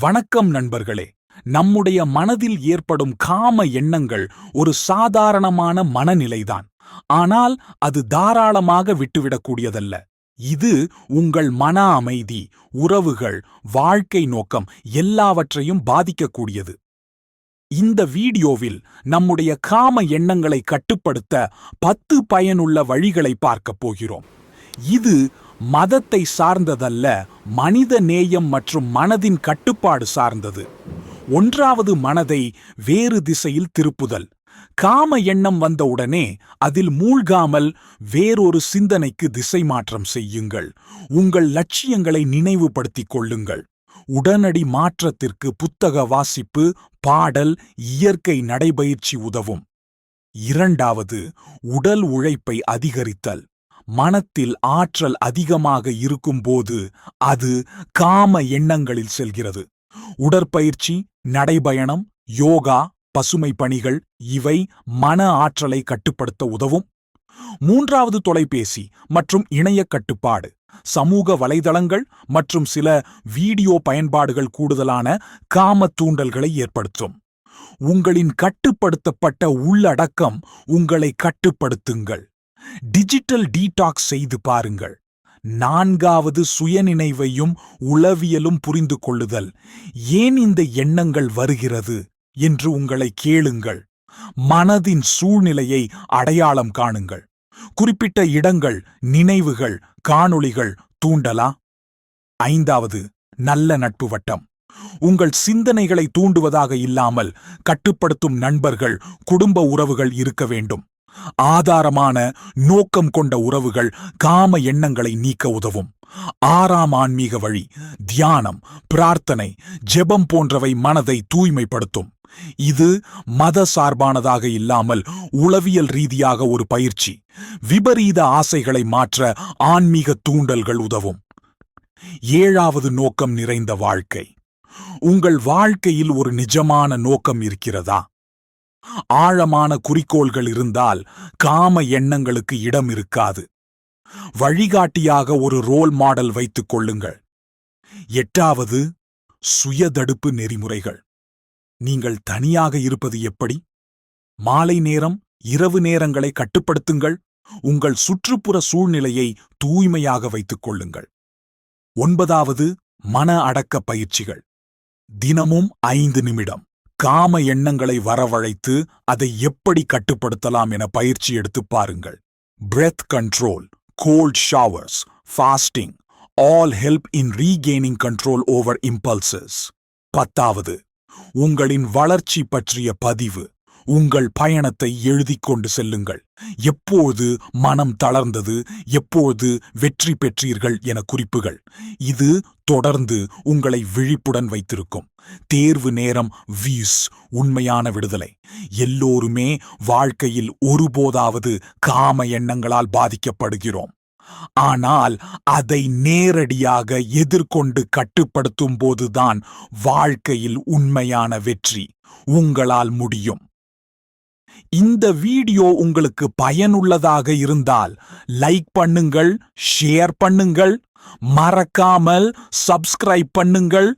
வணக்கம் நண்பர்களே. நம்முடைய மனதில் ஏற்படும் காம எண்ணங்கள் ஒரு சாதாரணமான மனநிலைதான். ஆனால் அது தாராளமாக விட்டுவிடக்கூடியதல்ல. இது உங்கள் மன அமைதி உறவுகள் வாழ்க்கை நோக்கம் எல்லாவற்றையும் பாதிக்கக்கூடியது. இந்த வீடியோவில் நம்முடைய காம எண்ணங்களை கட்டுப்படுத்த பத்து பயனுள்ள வழிகளை பார்க்கப் போகிறோம். இது மதத்தை சார்ந்ததல்ல மனித நேயம் மற்றும் மனதின் கட்டுப்பாடு சார்ந்தது. ஒன்றாவது மனதை வேறு திசையில் திருப்புதல். காம எண்ணம் வந்தவுடனே அதில் மூழ்காமல் வேறொரு சிந்தனைக்கு திசை மாற்றம் செய்யுங்கள். உங்கள் லட்சியங்களை நினைவுபடுத்திக் கொள்ளுங்கள். உடனடி மாற்றத்திற்கு புத்தக வாசிப்பு பாடல் இயற்கை நடைபயிற்சி உதவும். இரண்டாவது உடல் உழைப்பை அதிகரித்தல். மனத்தில் ஆற்றல் அதிகமாக இருக்கும்போது அது காம எண்ணங்களில் செல்கிறது. உடற்பயிற்சி நடைபயணம் யோகா பசுமை பணிகள் இவை மன ஆற்றலை கட்டுப்படுத்த உதவும். மூன்றாவது தொலைபேசி மற்றும் இணைய கட்டுப்பாடு. சமூக வலைதளங்கள் மற்றும் சில வீடியோ பயன்பாடுகள் கூடுதலான காம தூண்டல்களை ஏற்படுத்தும். உங்களின் கட்டுப்படுத்தப்பட்ட உள்ளடக்கம் உங்களை கட்டுப்படுத்துங்கள். டிஜிட்டல் டீடாக்ஸ் செய்து பாருங்கள். நான்காவது சுயநினைவையும் உளவியலும் புரிந்து கொள்ளுதல். ஏன் இந்த எண்ணங்கள் வருகிறது என்று உங்களை கேளுங்கள். மனதின் சூழ்நிலையை அடையாளம் காணுங்கள். குறிப்பிட்ட இடங்கள் நினைவுகள் காணொளிகள் தூண்டலா ஐந்தாவது நல்ல நட்பு வட்டம். உங்கள் சிந்தனைகளை தூண்டுவதாக இல்லாமல் கட்டுப்படுத்தும் நண்பர்கள் குடும்ப உறவுகள் இருக்க வேண்டும். ஆதாரமான நோக்கம் கொண்ட உறவுகள் காம எண்ணங்களை நீக்க உதவும். ஆறாம் ஆன்மீக வழி தியானம் பிரார்த்தனை ஜெபம் போன்றவை மனதை தூய்மைப்படுத்தும். இது மத சார்பானதாக இல்லாமல் உளவியல் ரீதியாக ஒரு பயிற்சி. விபரீத ஆசைகளை மாற்ற ஆன்மீக தூண்டல்கள் உதவும். ஏழாவது நோக்கம் நிறைந்த வாழ்க்கை. உங்கள் வாழ்க்கையில் ஒரு நிஜமான நோக்கம் இருக்கிறதா? ஆழமான குறிக்கோள்கள் இருந்தால் காம எண்ணங்களுக்கு இடம் இருக்காது. வழிகாட்டியாக ஒரு ரோல் மாடல் வைத்துக் கொள்ளுங்கள். எட்டாவது சுயதடுப்பு நெறிமுறைகள். நீங்கள் தனியாக இருப்பது எப்படி? மாலை நேரம் இரவு நேரங்களை கட்டுப்படுத்துங்கள். உங்கள் சுற்றுப்புற சூழ்நிலையை தூய்மையாக வைத்துக் கொள்ளுங்கள். ஒன்பதாவது மன அடக்க பயிற்சிகள். தினமும் ஐந்து நிமிடம். காம எண்ணங்களை வரவழைத்து அதை எப்படி கட்டுப்படுத்தலாம் என பயிற்சி எடுத்து பாருங்கள். Breath control cold showers fasting all help in regaining control over impulses பத்தாவது உங்களின் வளர்ச்சி பற்றிய பதிவு. உங்கள் பயணத்தை எழுதிக் கொண்டு செல்லுங்கள். எப்போது மனம் தளர்ந்தது எப்போது வெற்றி பெற்றீர்கள் என குறிப்புகள். இது தொடர்ந்து உங்களை விழிப்புடன் வைத்திருக்கும். தேர்வு நேரம் வீஸ் உண்மையான விடுதலை. எல்லோருமே வாழ்க்கையில் ஒருபோதாவது காம எண்ணங்களால் பாதிக்கப்படுகிறோம். ஆனால் அதை நேரடியாக எதிர்கொண்டு கட்டுப்படுத்தும் போதுதான் வாழ்க்கையில் உண்மையான வெற்றி உங்களால் முடியும். இந்த வீடியோ உங்களுக்கு பயனுள்ளதாக இருந்தால் லைக் பண்ணுங்கள் ஷேர் பண்ணுங்கள். மறக்காமல் சப்ஸ்கிரைப் பண்ணுங்கள்.